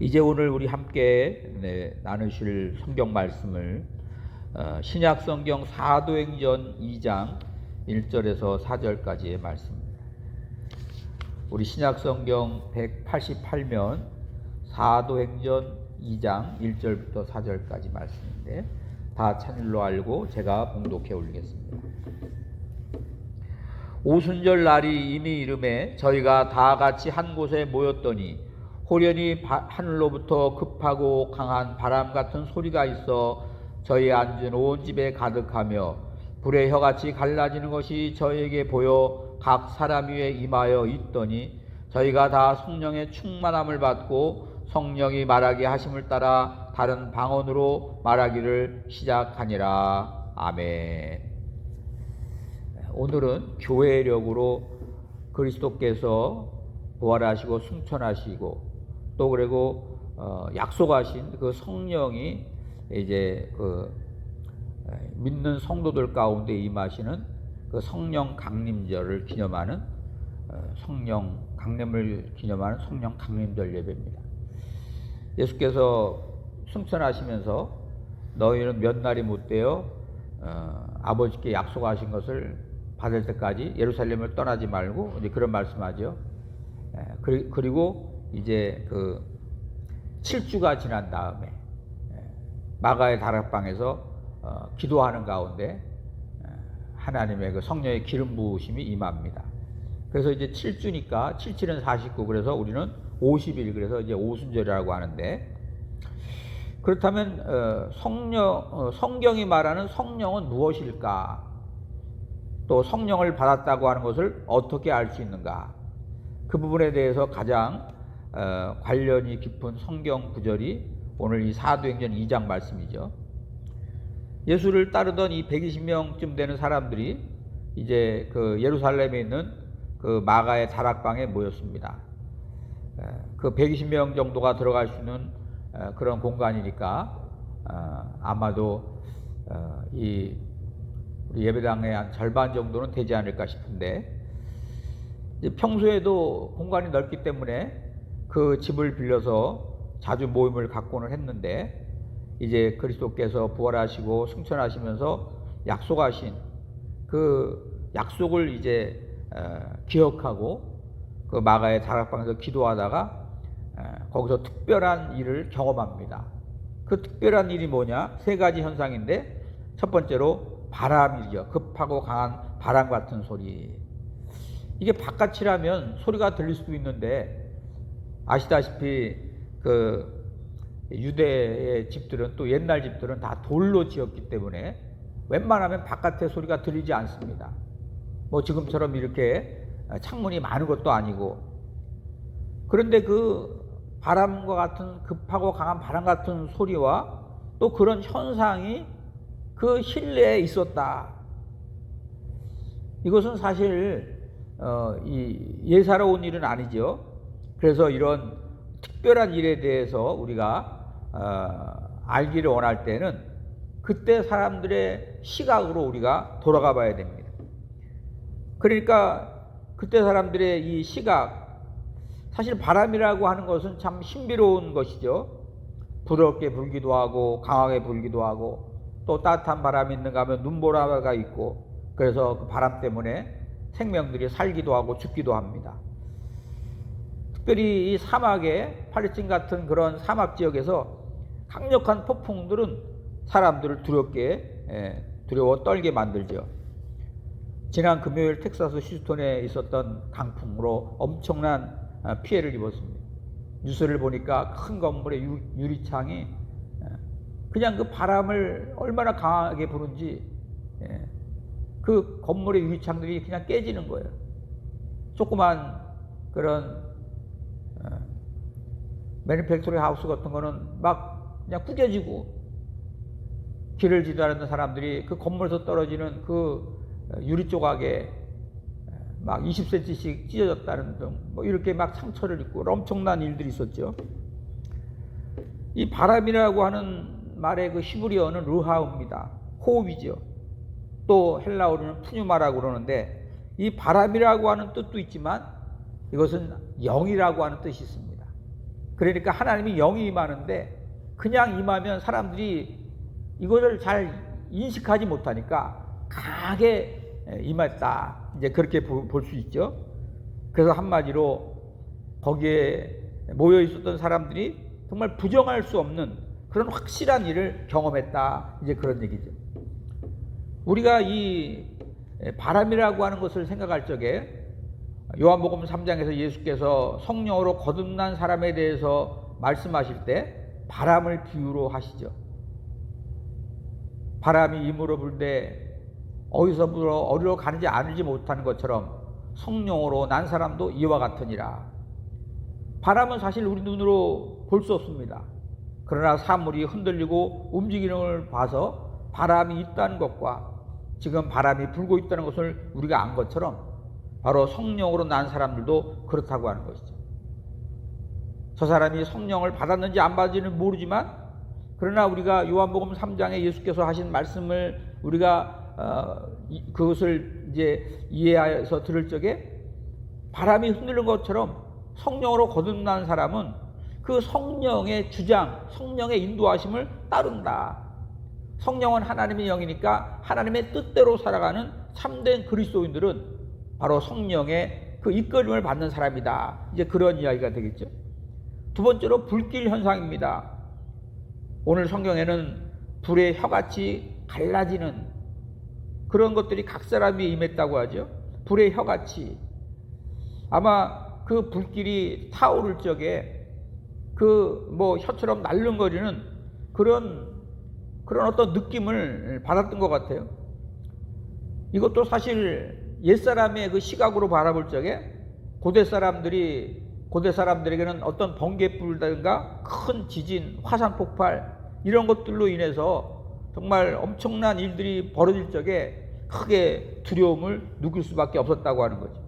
이제 오늘 우리 함께 네, 나누실 성경 말씀을 어, 신약 성경 사도행전 2장 1절에서 4절까지의 말씀입니다. 우리 신약 성경 188면 사도행전 2장 1절부터 4절까지 말씀인데 다 찬일로 알고 제가 봉독해 올리겠습니다. 오순절 날이 이미 이름에 저희가 다 같이 한 곳에 모였더니 호련히 바- 하늘로부터 급하고 강한 바람 같은 소리가 있어 저희 앉은 온 집에 가득하며 불의 혀같이 갈라지는 것이 저에게 보여 각 사람 위에 임하여 있더니 저희가 다 성령의 충만함을 받고 성령이 말하게 하심을 따라 다른 방언으로 말하기를 시작하니라 아멘. 오늘은 교회력으로 그리스도께서 부활하시고 승천하시고 또 그리고 어, 약속하신 그 성령이 이제 그 에, 믿는 성도들 가운데 임하시는 그 성령 강림절을 기념하는 어, 성령 강림을 기념하는 성령 강림절 예배입니다. 예수께서 승천하시면서 너희는 몇 날이 못 되어 어, 아버지께 약속하신 것을 받을 때까지 예루살렘을 떠나지 말고 이제 그런 말씀하죠. 그리고 이제 그 7주가 지난 다음에 에, 마가의 다락방에서 어, 기도하는 가운데 에, 하나님의 그 성령의 기름 부으심이 임합니다. 그래서 이제 7주니까 77은 49 그래서 우리는 50일 그래서 이제 오순절이라고 하는데 그렇다면 어, 성령 어, 성경이 말하는 성령은 무엇일까? 또 성령을 받았다고 하는 것을 어떻게 알 수 있는가? 그 부분에 대해서 가장 어, 관련이 깊은 성경 구절이 오늘 이 사도행전 2장 말씀이죠. 예수를 따르던 이 120명쯤 되는 사람들이 이제 그 예루살렘에 있는 그 마가의 다락방에 모였습니다. 에, 그 120명 정도가 들어갈 수 있는 에, 그런 공간이니까 어, 아마도 어, 이 우리 예배당의 한 절반 정도는 되지 않을까 싶은데 평소에도 공간이 넓기 때문에 그 집을 빌려서 자주 모임을 갖고는 했는데 이제 그리스도께서 부활하시고 승천하시면서 약속하신 그 약속을 이제 어, 기억하고 그 마가의 다락방에서 기도하다가 어, 거기서 특별한 일을 경험합니다. 그 특별한 일이 뭐냐? 세 가지 현상인데 첫 번째로 바람이죠. 급하고 강한 바람 같은 소리. 이게 바깥이라면 소리가 들릴 수도 있는데 아시다시피 그 유대의 집들은 또 옛날 집들은 다 돌로 지었기 때문에 웬만하면 바깥의 소리가 들리지 않습니다. 뭐 지금처럼 이렇게 창문이 많은 것도 아니고 그런데 그 바람과 같은 급하고 강한 바람 같은 소리와 또 그런 현상이 그 실내에 있었다. 이것은 사실 어, 이 예사로운 일은 아니죠. 그래서 이런 특별한 일에 대해서 우리가 어, 알기를 원할 때는 그때 사람들의 시각으로 우리가 돌아가 봐야 됩니다. 그러니까 그때 사람들의 이 시각, 사실 바람이라고 하는 것은 참 신비로운 것이죠. 부드럽게 불기도 하고 강하게 불기도 하고 또 따뜻한 바람이 있는가 하면 눈보라가 있고 그래서 그 바람 때문에 생명들이 살기도 하고 죽기도 합니다. 특별히 이 사막에 팔레스틴 같은 그런 사막 지역에서 강력한 폭풍들은 사람들을 두렵게 예, 두려워 떨게 만들죠. 지난 금요일 텍사스 휴스톤에 있었던 강풍으로 엄청난 아, 피해를 입었습니다. 뉴스를 보니까 큰 건물의 유- 유리창이 예, 그냥 그 바람을 얼마나 강하게 부는지 예, 그 건물의 유리창들이 그냥 깨지는 거예요. 조그만 그런 어, 매니팩토리 하우스 같은 거는 막 그냥 구겨지고 길을 지나는 사람들이 그 건물에서 떨어지는 그 유리 조각에 막 20cm씩 찢어졌다는 등 뭐 이렇게 막 상처를 입고 엄청난 일들이 있었죠. 이 바람이라고 하는 말의 그 히브리어는 르하우입니다. 호흡이죠. 또 헬라어로는 푸뉴마라고 그러는데 이 바람이라고 하는 뜻도 있지만 이것은 영이라고 하는 뜻이 있습니다. 그러니까 하나님이 영이 임하는데 그냥 임하면 사람들이 이것을 잘 인식하지 못하니까 강하게 임했다. 이제 그렇게 볼 수 있죠. 그래서 한마디로 거기에 모여 있었던 사람들이 정말 부정할 수 없는 그런 확실한 일을 경험했다. 이제 그런 얘기죠. 우리가 이 바람이라고 하는 것을 생각할 적에 요한복음 3장에서 예수께서 성령으로 거듭난 사람에 대해서 말씀하실 때 바람을 비유로 하시죠. 바람이 임으로 불 때 어디서 불어 어디로 가는지 알지 못하는 것처럼 성령으로 난 사람도 이와 같으니라. 바람은 사실 우리 눈으로 볼 수 없습니다. 그러나 사물이 흔들리고 움직이는 걸 봐서 바람이 있다는 것과 지금 바람이 불고 있다는 것을 우리가 안 것처럼 바로 성령으로 난 사람들도 그렇다고 하는 것이죠. 저 사람이 성령을 받았는지 안 받았는지는 모르지만 그러나 우리가 요한복음 3장에 예수께서 하신 말씀을 우리가 어, 이, 그것을 이제 이해해서 들을 적에 바람이 흔들는 것처럼 성령으로 거듭난 사람은 그 성령의 주장, 성령의 인도하심을 따른다. 성령은 하나님의 영이니까 하나님의 뜻대로 살아가는 참된 그리스도인들은 바로 성령의 그 이끌림을 받는 사람이다. 이제 그런 이야기가 되겠죠. 두 번째로 불길 현상입니다. 오늘 성경에는 불의 혀같이 갈라지는 그런 것들이 각 사람이 임했다고 하죠. 불의 혀같이. 아마 그 불길이 타오를 적에 그 뭐 혀처럼 날름거리는 그런 그런 어떤 느낌을 받았던 것 같아요. 이것도 사실 옛사람의 그 시각으로 바라볼 적에 고대 사람들이 고대 사람들에게는 어떤 번개불든가 큰 지진, 화산 폭발 이런 것들로 인해서 정말 엄청난 일들이 벌어질 적에 크게 두려움을 느낄 수밖에 없었다고 하는 거죠.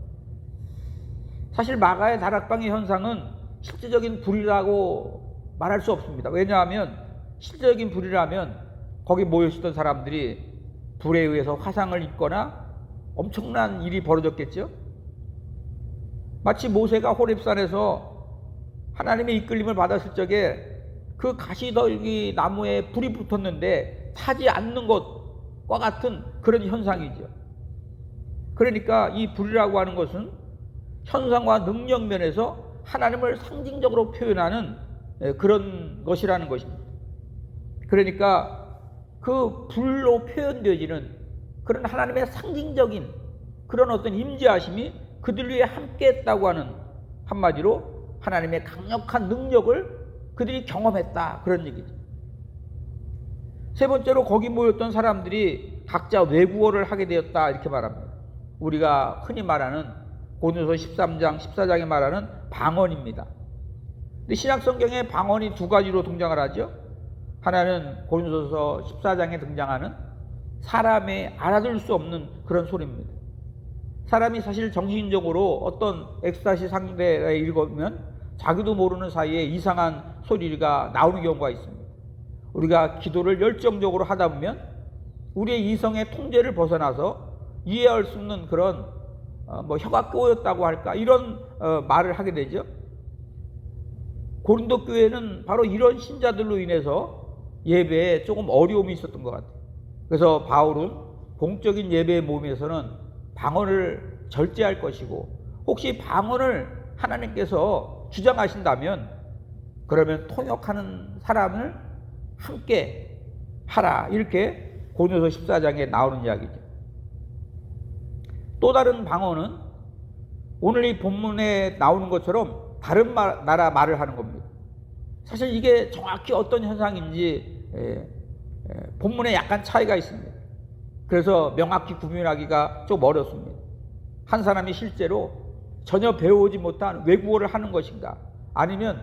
사실 마가의 다락방의 현상은 실제적인 불이라고 말할 수 없습니다. 왜냐하면 실제적인 불이라면 거기 모여있었던 사람들이 불에 의해서 화상을 입거나 엄청난 일이 벌어졌겠죠. 마치 모세가 호렙산에서 하나님의 이끌림을 받았을 적에 그 가시떨기 나무에 불이 붙었는데 타지 않는 것과 같은 그런 현상이죠. 그러니까 이 불이라고 하는 것은 현상과 능력 면에서 하나님을 상징적으로 표현하는 그런 것이라는 것입니다. 그러니까 그 불로 표현되어지는 그런 하나님의 상징적인 그런 어떤 임재하심이 그들 위에 함께했다고 하는 한마디로 하나님의 강력한 능력을 그들이 경험했다 그런 얘기죠. 세 번째로 거기 모였던 사람들이 각자 외국어를 하게 되었다 이렇게 말합니다. 우리가 흔히 말하는 고린도서 13장 14장에 말하는 방언입니다. 근데 신약 성경에 방언이 두 가지로 등장을 하죠. 하나는 고린도서 14장에 등장하는 사람의 알아들 수 없는 그런 소리입니다. 사람이 사실 정신적으로 어떤 엑스타시 상대에 읽으면 자기도 모르는 사이에 이상한 소리가 나오는 경우가 있습니다. 우리가 기도를 열정적으로 하다 보면 우리의 이성의 통제를 벗어나서 이해할 수 없는 그런 어, 뭐 혀가 꼬였다고 할까 이런 어, 말을 하게 되죠. 고린도 교회는 바로 이런 신자들로 인해서 예배에 조금 어려움이 있었던 것 같아요. 그래서 바울은 공적인 예배의 모임에서는 방언을 절제할 것이고 혹시 방언을 하나님께서 주장하신다면 그러면 통역하는 사람을 함께 하라 이렇게 고린도서 14장에 나오는 이야기죠. 또 다른 방언은 오늘 이 본문에 나오는 것처럼 다른 말, 나라 말을 하는 겁니다. 사실 이게 정확히 어떤 현상인지 에, 에, 본문에 약간 차이가 있습니다. 그래서 명확히 구분하기가 좀 어렵습니다. 한 사람이 실제로 전혀 배우지 못한 외국어를 하는 것인가 아니면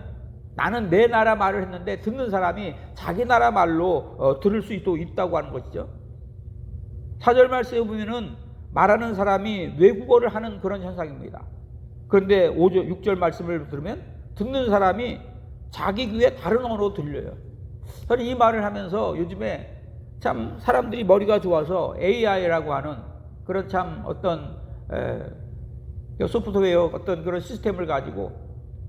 나는 내 나라 말을 했는데 듣는 사람이 자기 나라 말로 어, 들을 수 있, 있다고 하는 것이죠. 사절 말씀에 보면은 말하는 사람이 외국어를 하는 그런 현상입니다. 그런데 5절, 6절 말씀을 들으면 듣는 사람이 자기 귀에 다른 언어로 들려요. 저는 이 말을 하면서 요즘에 참 사람들이 머리가 좋아서 AI라고 하는 그런 참 어떤 에, 소프트웨어 어떤 그런 시스템을 가지고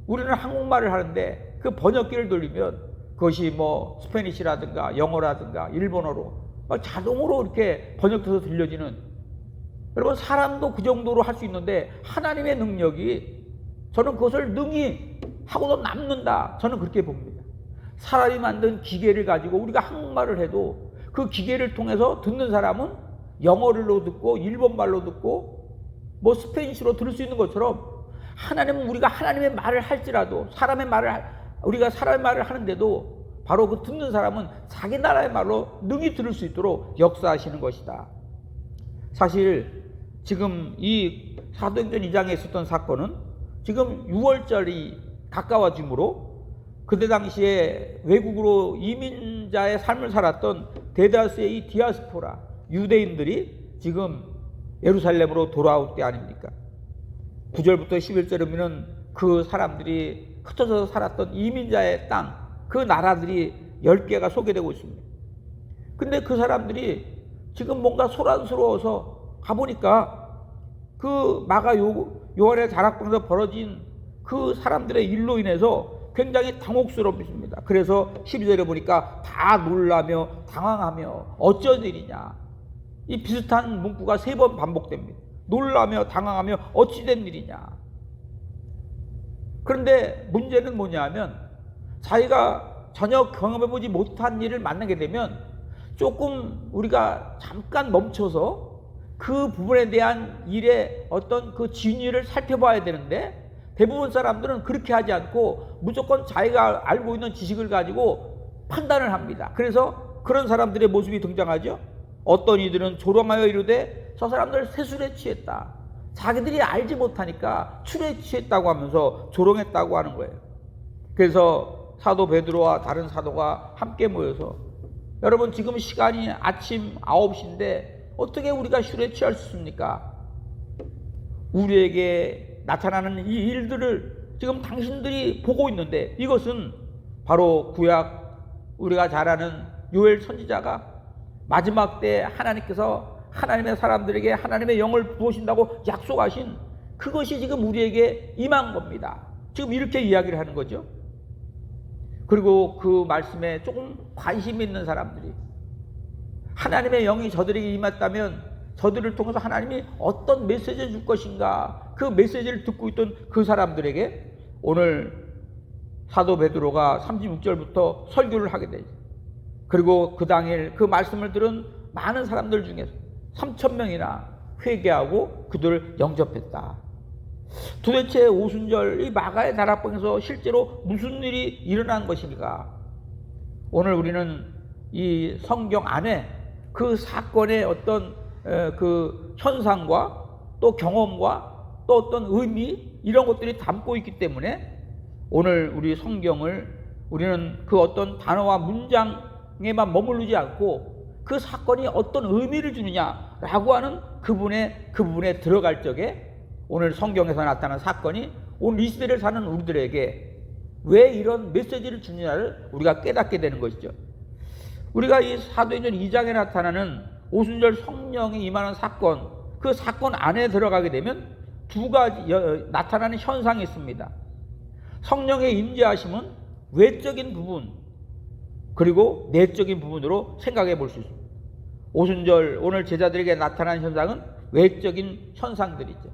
우리는 한국말을 하는데 그 번역기를 돌리면 그것이 뭐 스페니시라든가 영어라든가 일본어로 막 자동으로 이렇게 번역돼서 들려지는 여러분 사람도 그 정도로 할 수 있는데 하나님의 능력이 저는 그것을 능히 하고도 남는다. 저는 그렇게 봅니다. 사람이 만든 기계를 가지고 우리가 한국말을 해도 그 기계를 통해서 듣는 사람은 영어로 듣고 일본말로 듣고 뭐 스페인시로 들을 수 있는 것처럼 하나님은 우리가 하나님의 말을 할지라도 사람의 말을 할- 우리가 사람의 말을 하는데도 바로 그 듣는 사람은 자기 나라의 말로 능히 들을 수 있도록 역사하시는 것이다. 사실 지금 이 사도행전 2장에 있었던 사건은 지금 6월절이 가까워지므로 그때 당시에 외국으로 이민자의 삶을 살았던 대다수의 이 디아스포라 유대인들이 지금 예루살렘으로 돌아올 때 아닙니까? 9절부터 11절에 보면 그 사람들이 흩어져서 살았던 이민자의 땅, 그 나라들이 10개가 소개되고 있습니다. 근데 그 사람들이 지금 뭔가 소란스러워서 가보니까 그 마가 요, 요한의 자락방에서 벌어진 그 사람들의 일로 인해서 굉장히 당혹스럽습니다. 그래서 12절에 보니까 다 놀라며 당황하며 어쩐 일이냐. 이 비슷한 문구가 세 번 반복됩니다. 놀라며 당황하며 어찌된 일이냐. 그런데 문제는 뭐냐면 자기가 전혀 경험해보지 못한 일을 만나게 되면 조금 우리가 잠깐 멈춰서 그 부분에 대한 일의 어떤 그 진위를 살펴봐야 되는데 대부분 사람들은 그렇게 하지 않고 무조건 자기가 알고 있는 지식을 가지고 판단을 합니다. 그래서 그런 사람들의 모습이 등장하죠. 어떤 이들은 조롱하여 이르되 저 사람들 세술에 취했다. 자기들이 알지 못하니까 술에 취했다고 하면서 조롱했다고 하는 거예요. 그래서 사도 베드로와 다른 사도가 함께 모여서 여러분 지금 시간이 아침 9시인데 어떻게 우리가 술에 취할 수 있습니까? 우리에게 나타나는 이 일들을 지금 당신들이 보고 있는데 이것은 바로 구약 우리가 잘 아는 요엘 선지자가 마지막 때 하나님께서 하나님의 사람들에게 하나님의 영을 부으신다고 약속하신 그것이 지금 우리에게 임한 겁니다. 지금 이렇게 이야기를 하는 거죠. 그리고 그 말씀에 조금 관심 있는 사람들이 하나님의 영이 저들에게 임했다면 저들을 통해서 하나님이 어떤 메시지를 줄 것인가 그 메시지를 듣고 있던 그 사람들에게 오늘 사도 베드로가 36절부터 설교를 하게 되죠. 그리고 그 당일 그 말씀을 들은 많은 사람들 중에서 3천 명이나 회개하고 그들을 영접했다. 도대체 오순절 이 마가의 다락방에서 실제로 무슨 일이 일어난 것인가? 오늘 우리는 이 성경 안에 그 사건의 어떤 에, 그 현상과 또 경험과 또 어떤 의미 이런 것들이 담고 있기 때문에 오늘 우리 성경을 우리는 그 어떤 단어와 문장에만 머무르지 않고 그 사건이 어떤 의미를 주느냐라고 하는 그분의 그 부분에 들어갈 적에 오늘 성경에서 나타난 사건이 오늘 이 시대를 사는 우리들에게 왜 이런 메시지를 주느냐를 우리가 깨닫게 되는 것이죠. 우리가 이 사도행전 2장에 나타나는 오순절 성령이 임하는 사건, 그 사건 안에 들어가게 되면 두 가지 여- 나타나는 현상이 있습니다. 성령의 임재하심은 외적인 부분 그리고 내적인 부분으로 생각해 볼 수 있습니다. 오순절 오늘 제자들에게 나타난 현상은 외적인 현상들이죠.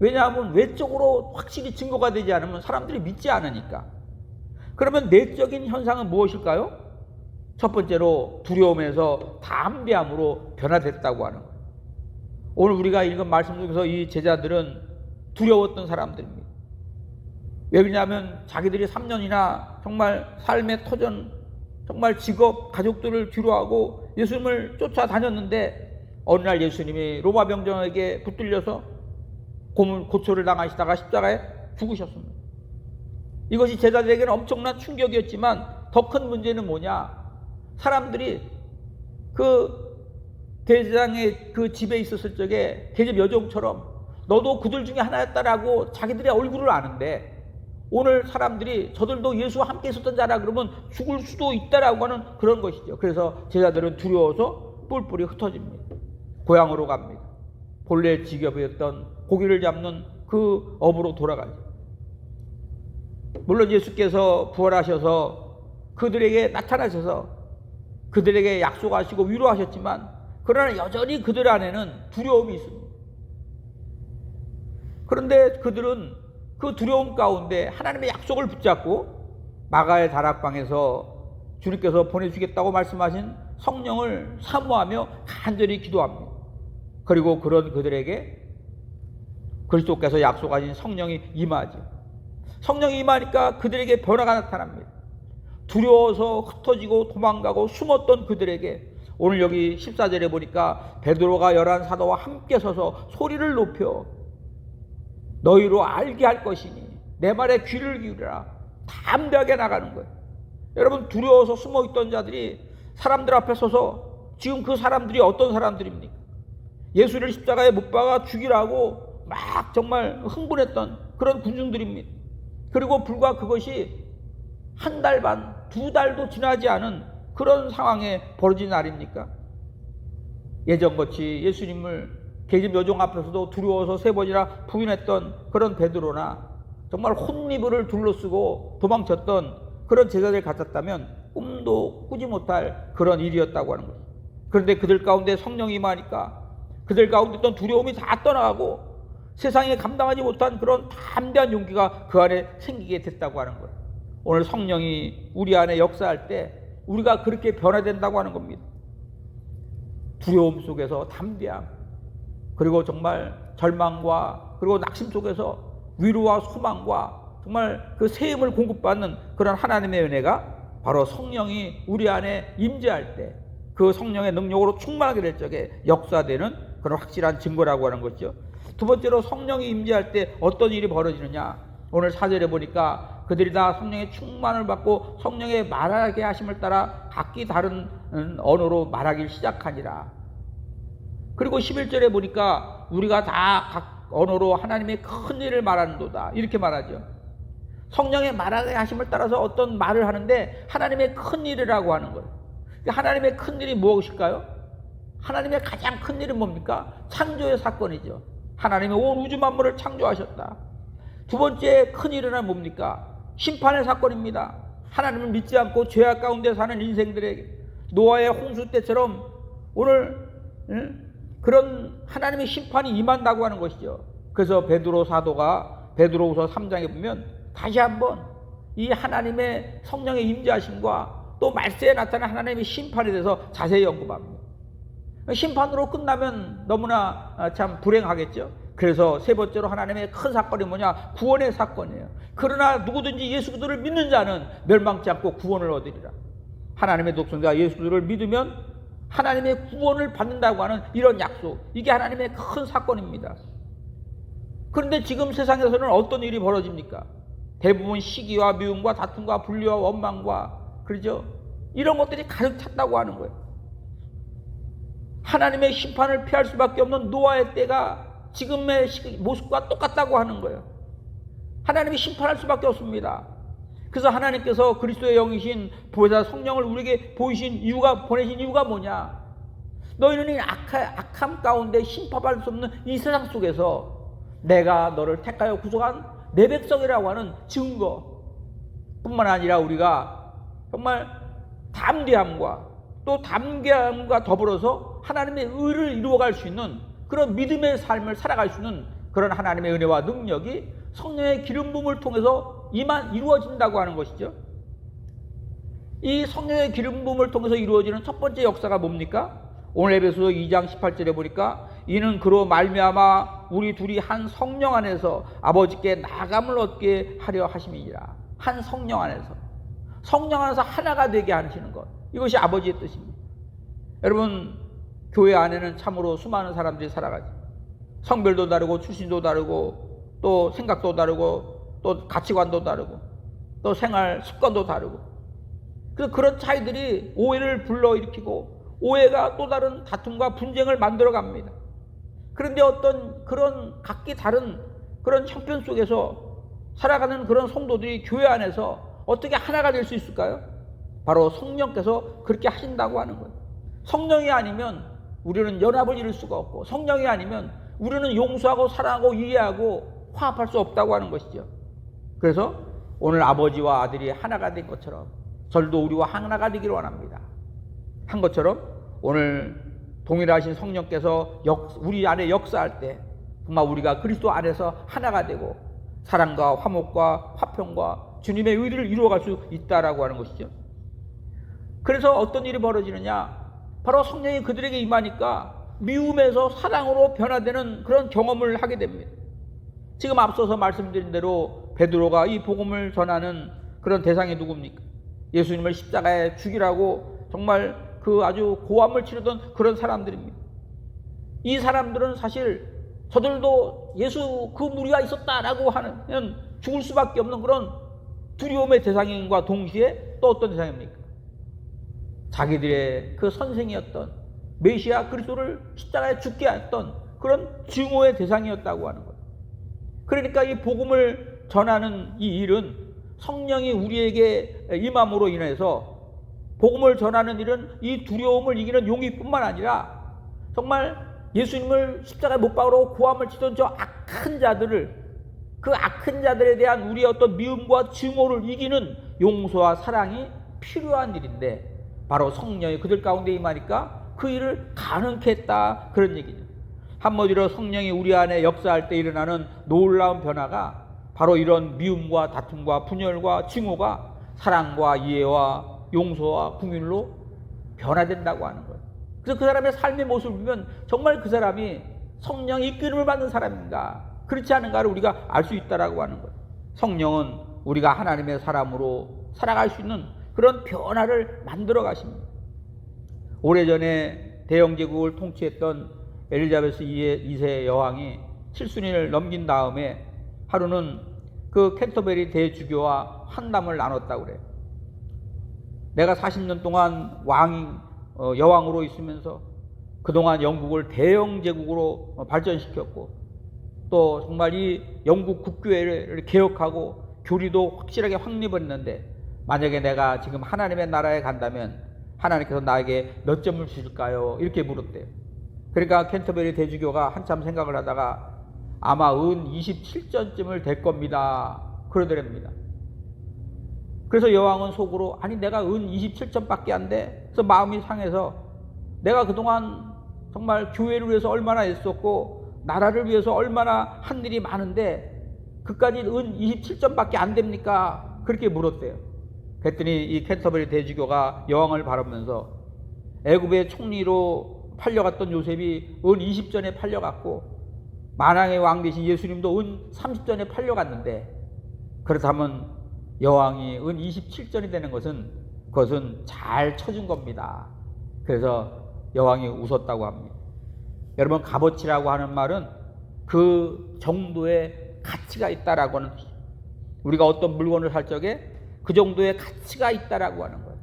왜냐하면 외적으로 확실히 증거가 되지 않으면 사람들이 믿지 않으니까. 그러면 내적인 현상은 무엇일까요? 첫 번째로 두려움에서 담대함으로 변화됐다고 하는 거예요. 오늘 우리가 읽은 말씀 중에서 이 제자들은 두려웠던 사람들입니다. 왜 그러냐면 자기들이 3년이나 정말 삶의 터전, 정말 직업, 가족들을 뒤로하고 예수님을 쫓아다녔는데 어느 날 예수님이 로마 병정에게 붙들려서 고문, 고초를 당하시다가 십자가에 죽으셨습니다. 이것이 제자들에게는 엄청난 충격이었지만 더 큰 문제는 뭐냐? 사람들이 그 대장의 그 집에 있었을 적에 계집 여종처럼 너도 그들 중에 하나였다라고 자기들의 얼굴을 아는데 오늘 사람들이 저들도 예수와 함께 있었던 자라 그러면 죽을 수도 있다라고 하는 그런 것이죠. 그래서 제자들은 두려워서 뿔뿔이 흩어집니다. 고향으로 갑니다. 본래 직업이었던 고기를 잡는 그 업으로 돌아가죠. 물론 예수께서 부활하셔서 그들에게 나타나셔서 그들에게 약속하시고 위로하셨지만 그러나 여전히 그들 안에는 두려움이 있습니다. 그런데 그들은 그 두려움 가운데 하나님의 약속을 붙잡고 마가의 다락방에서 주님께서 보내주겠다고 말씀하신 성령을 사모하며 간절히 기도합니다. 그리고 그런 그들에게 그리스도께서 약속하신 성령이 임하죠. 성령이 임하니까 그들에게 변화가 나타납니다. 두려워서 흩어지고 도망가고 숨었던 그들에게 오늘 여기 14절에 보니까 베드로가 열한 사도와 함께 서서 소리를 높여 너희로 알게 할 것이니 내 말에 귀를 기울여라 담대하게 나가는 거예요. 여러분 두려워서 숨어 있던 자들이 사람들 앞에 서서 지금 그 사람들이 어떤 사람들입니까? 예수를 십자가에 못 박아 죽이라고 막 정말 흥분했던 그런 군중들입니다. 그리고 불과 그것이 한 달 반, 두 달도 지나지 않은 그런 상황에 벌어진 날입니까? 예전같이 예수님을 계집 여종 앞에서도 두려워서 세 번이나 부인했던 그런 베드로나 정말 혼미불을 둘러쓰고 도망쳤던 그런 제자들 같았다면 꿈도 꾸지 못할 그런 일이었다고 하는 거죠. 그런데 그들 가운데 성령이 임하니까 그들 가운데 있던 두려움이 다 떠나가고 세상에 감당하지 못한 그런 담대한 용기가 그 안에 생기게 됐다고 하는 거예요. 오늘 성령이 우리 안에 역사할 때 우리가 그렇게 변화된다고 하는 겁니다. 두려움 속에서 담대함, 그리고 정말 절망과 그리고 낙심 속에서 위로와 소망과 정말 그 세임을 공급받는 그런 하나님의 은혜가 바로 성령이 우리 안에 임재할 때 그 성령의 능력으로 충만하게 될 적에 역사되는 그런 확실한 증거라고 하는 거죠. 두 번째로 성령이 임재할 때 어떤 일이 벌어지느냐? 오늘 사절에 보니까 그들이 다 성령의 충만을 받고 성령의 말하게 하심을 따라 각기 다른 언어로 말하기 시작하니라. 그리고 11절에 보니까 우리가 다 각 언어로 하나님의 큰 일을 말하는도다. 이렇게 말하죠. 성령의 말하게 하심을 따라서 어떤 말을 하는데 하나님의 큰 일이라고 하는 거예요. 하나님의 큰 일이 무엇일까요? 하나님의 가장 큰 일은 뭡니까? 창조의 사건이죠. 하나님이 온 우주 만물을 창조하셨다. 두 번째 큰 일은 뭡니까? 심판의 사건입니다. 하나님을 믿지 않고 죄악 가운데 사는 인생들에게 노아의 홍수 때처럼 오늘 응? 그런 하나님의 심판이 임한다고 하는 것이죠. 그래서 베드로 사도가 베드로후서 3장에 보면 다시 한번 이 하나님의 성령의 임재하심과 또 말세에 나타난 하나님의 심판에 대해서 자세히 언급합니다. 심판으로 끝나면 너무나 참 불행하겠죠. 그래서 세 번째로 하나님의 큰 사건이 뭐냐? 구원의 사건이에요. 그러나 누구든지 예수 그리스도를 믿는 자는 멸망치 않고 구원을 얻으리라. 하나님의 독성자 예수 그리스도를 믿으면 하나님의 구원을 받는다고 하는 이런 약속. 이게 하나님의 큰 사건입니다. 그런데 지금 세상에서는 어떤 일이 벌어집니까? 대부분 시기와 미움과 다툼과 분리와 원망과 그러죠? 이런 것들이 가득 찼다고 하는 거예요. 하나님의 심판을 피할 수밖에 없는 노아의 때가 지금의 모습과 똑같다고 하는 거예요. 하나님이 심판할 수밖에 없습니다. 그래서 하나님께서 그리스도의 영이신 보혜사 성령을 우리에게 보이신 이유가 보내신 이유가 뭐냐? 너희는 이 악함 가운데 심판할 수 없는 이 세상 속에서 내가 너를 택하여 구속한 내 백성이라고 하는 증거 뿐만 아니라 우리가 정말 담대함과 또 담대함과 더불어서 하나님의 의를 이루어갈 수 있는 그런 믿음의 삶을 살아갈 수 있는 그런 하나님의 은혜와 능력이 성령의 기름 부음을 통해서 이만 이루어진다고 하는 것이죠. 이 성령의 기름 부음을 통해서 이루어지는 첫 번째 역사가 뭡니까? 오늘 에베소서 2장 18절에 보니까 이는 그로 말미암아 우리 둘이 한 성령 안에서 아버지께 나감을 얻게 하려 하심이니라. 한 성령 안에서 성령 안에서 하나가 되게 하시는 것. 이것이 아버지의 뜻입니다. 여러분 교회 안에는 참으로 수많은 사람들이 살아가죠. 성별도 다르고 출신도 다르고 또 생각도 다르고 또 가치관도 다르고 또 생활 습관도 다르고 그래서 그런 차이들이 오해를 불러일으키고 오해가 또 다른 다툼과 분쟁을 만들어 갑니다. 그런데 어떤 그런 각기 다른 그런 형편 속에서 살아가는 그런 성도들이 교회 안에서 어떻게 하나가 될 수 있을까요? 바로 성령께서 그렇게 하신다고 하는 거예요. 성령이 아니면 우리는 연합을 이룰 수가 없고 성령이 아니면 우리는 용서하고 사랑하고 이해하고 화합할 수 없다고 하는 것이죠. 그래서 오늘 아버지와 아들이 하나가 된 것처럼 저들도 우리와 하나가 되기를 원합니다. 한 것처럼 오늘 동일하신 성령께서 역, 우리 안에 역사할 때 정말 우리가 그리스도 안에서 하나가 되고 사랑과 화목과 화평과 주님의 의를 이루어갈 수 있다라고 하는 것이죠. 그래서 어떤 일이 벌어지느냐? 바로 성령이 그들에게 임하니까 미움에서 사랑으로 변화되는 그런 경험을 하게 됩니다. 지금 앞서서 말씀드린 대로 베드로가 이 복음을 전하는 그런 대상이 누굽니까? 예수님을 십자가에 죽이라고 정말 그 아주 고함을 치르던 그런 사람들입니다. 이 사람들은 사실 저들도 예수 그 무리가 있었다라고 하면 죽을 수밖에 없는 그런 두려움의 대상인과 동시에 또 어떤 대상입니까? 자기들의 그 선생이었던 메시아 그리스도를 십자가에 죽게 했던 그런 증오의 대상이었다고 하는 거예요. 그러니까 이 복음을 전하는 이 일은 성령이 우리에게 임함으로 인해서 복음을 전하는 일은 이 두려움을 이기는 용의뿐만 아니라 정말 예수님을 십자가에 못 박으러 고함을 치던 저 악한 자들을 그 악한 자들에 대한 우리의 어떤 미움과 증오를 이기는 용서와 사랑이 필요한 일인데 바로 성령이 그들 가운데 임하니까 그 일을 가능케 했다 그런 얘기죠. 한마디로 성령이 우리 안에 역사할 때 일어나는 놀라운 변화가 바로 이런 미움과 다툼과 분열과 증오가 사랑과 이해와 용서와 궁율로 변화된다고 하는 거예요. 그래서 그 사람의 삶의 모습을 보면 정말 그 사람이 성령 이끌음을 받는 사람인가 그렇지 않은가를 우리가 알 수 있다라고 하는 거예요. 성령은 우리가 하나님의 사람으로 살아갈 수 있는 그런 변화를 만들어 가십니다. 오래전에 대영 제국을 통치했던 엘리자베스 2세 여왕이 7순위를 넘긴 다음에 하루는 그 캔터베리 대주교와 환담을 나눴다고 그래요. 내가 40년 동안 왕 어, 여왕으로 있으면서 그동안 영국을 대영 제국으로 어, 발전시켰고 또 정말 이 영국 국교회를 개혁하고 교리도 확실하게 확립을 했는데 만약에 내가 지금 하나님의 나라에 간다면 하나님께서 나에게 몇 점을 주실까요? 이렇게 물었대요. 그러니까 캔터베리 대주교가 한참 생각을 하다가 아마 은 27점쯤을 될 겁니다. 그러더랍니다. 그래서 여왕은 속으로 아니 내가 은 27점밖에 안 돼. 그래서 마음이 상해서 내가 그동안 정말 교회를 위해서 얼마나 애썼고 나라를 위해서 얼마나 한 일이 많은데 그까지 은 27점밖에 안 됩니까? 그렇게 물었대요. 그랬더니 이 캔터베리 대주교가 여왕을 바라보면서 애굽의 총리로 팔려갔던 요셉이 은 20전에 팔려갔고 만왕의 왕 대신 예수님도 은 30전에 팔려갔는데 그렇다면 여왕이 은 27전이 되는 것은 그것은 잘 쳐준 겁니다. 그래서 여왕이 웃었다고 합니다. 여러분 값어치라고 하는 말은 그 정도의 가치가 있다라고 하는 우리가 어떤 물건을 살 적에 그 정도의 가치가 있다라고 하는 거예요.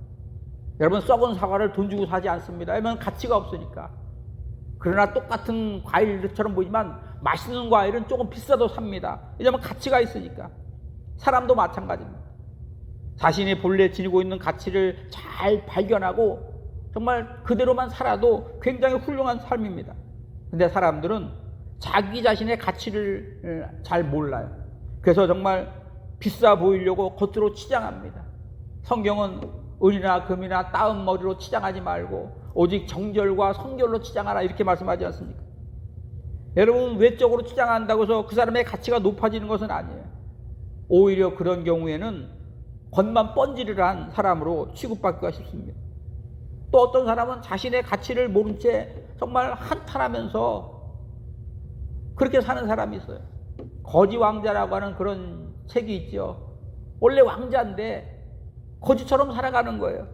여러분 썩은 사과를 돈 주고 사지 않습니다. 왜냐면 가치가 없으니까. 그러나 똑같은 과일처럼 보이지만 맛있는 과일은 조금 비싸도 삽니다. 왜냐면 가치가 있으니까. 사람도 마찬가지입니다. 자신이 본래 지니고 있는 가치를 잘 발견하고 정말 그대로만 살아도 굉장히 훌륭한 삶입니다. 근데 사람들은 자기 자신의 가치를 잘 몰라요. 그래서 정말 비싸 보이려고 겉으로 치장합니다. 성경은 은이나 금이나 따은 머리로 치장하지 말고 오직 정절과 성결로 치장하라 이렇게 말씀하지 않습니까? 여러분 외적으로 치장한다고 해서 그 사람의 가치가 높아지는 것은 아니에요. 오히려 그런 경우에는 겉만 번지르한 사람으로 취급받기가 쉽습니다. 또 어떤 사람은 자신의 가치를 모른 채 정말 한탄하면서 그렇게 사는 사람이 있어요. 거지 왕자라고 하는 그런 책이 있죠. 원래 왕자인데 거지처럼 살아가는 거예요.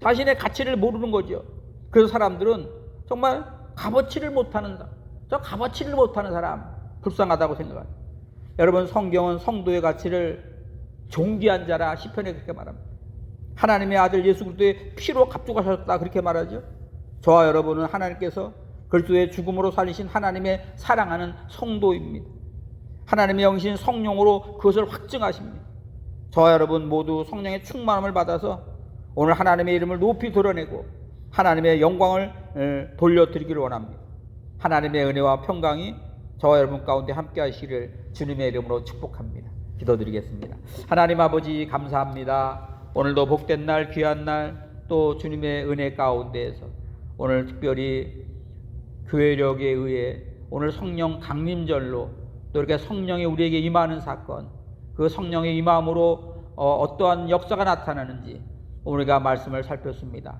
자신의 가치를 모르는 거죠. 그래서 사람들은 정말 값어치를 못하는 사람, 저 값어치를 못하는 사람 불쌍하다고 생각합니다. 여러분 성경은 성도의 가치를 존귀한 자라 시편에 그렇게 말합니다. 하나님의 아들 예수 그리스도의 피로 값주가셨다 그렇게 말하죠. 저와 여러분은 하나님께서 그리스도의 죽음으로 살리신 하나님의 사랑하는 성도입니다. 하나님의 영신 성령으로 그것을 확증하십니다. 저와 여러분 모두 성령의 충만함을 받아서 오늘 하나님의 이름을 높이 드러내고 하나님의 영광을 돌려드리기를 원합니다. 하나님의 은혜와 평강이 저와 여러분 가운데 함께 하시기를 주님의 이름으로 축복합니다. 기도드리겠습니다. 하나님 아버지 감사합니다. 오늘도 복된 날 귀한 날 또 주님의 은혜 가운데에서 오늘 특별히 교회력에 의해 오늘 성령 강림절로 또 이렇게 성령이 우리에게 임하는 사건 그 성령의 임함으로 어, 떠한 역사가 나타나는지 우리가 말씀을 살폈습니다.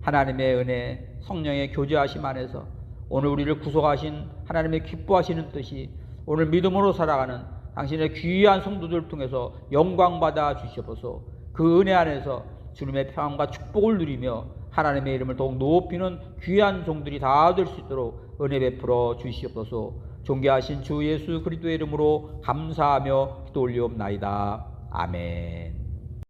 하나님의 은혜 성령의 교제하심 안에서 오늘 우리를 구속하신 하나님의 기뻐하시는 뜻이 오늘 믿음으로 살아가는 당신의 귀한 성도들을 통해서 영광 받아 주시옵소서 그 은혜 안에서 주님의 평안과 축복을 누리며 하나님의 이름을 더욱 높이는 귀한 종들이 다 될 수 있도록 은혜 베풀어 주시옵소서. 존귀하신 주 예수 그리스도의 이름으로 감사하며 기도 올리옵나이다. 아멘.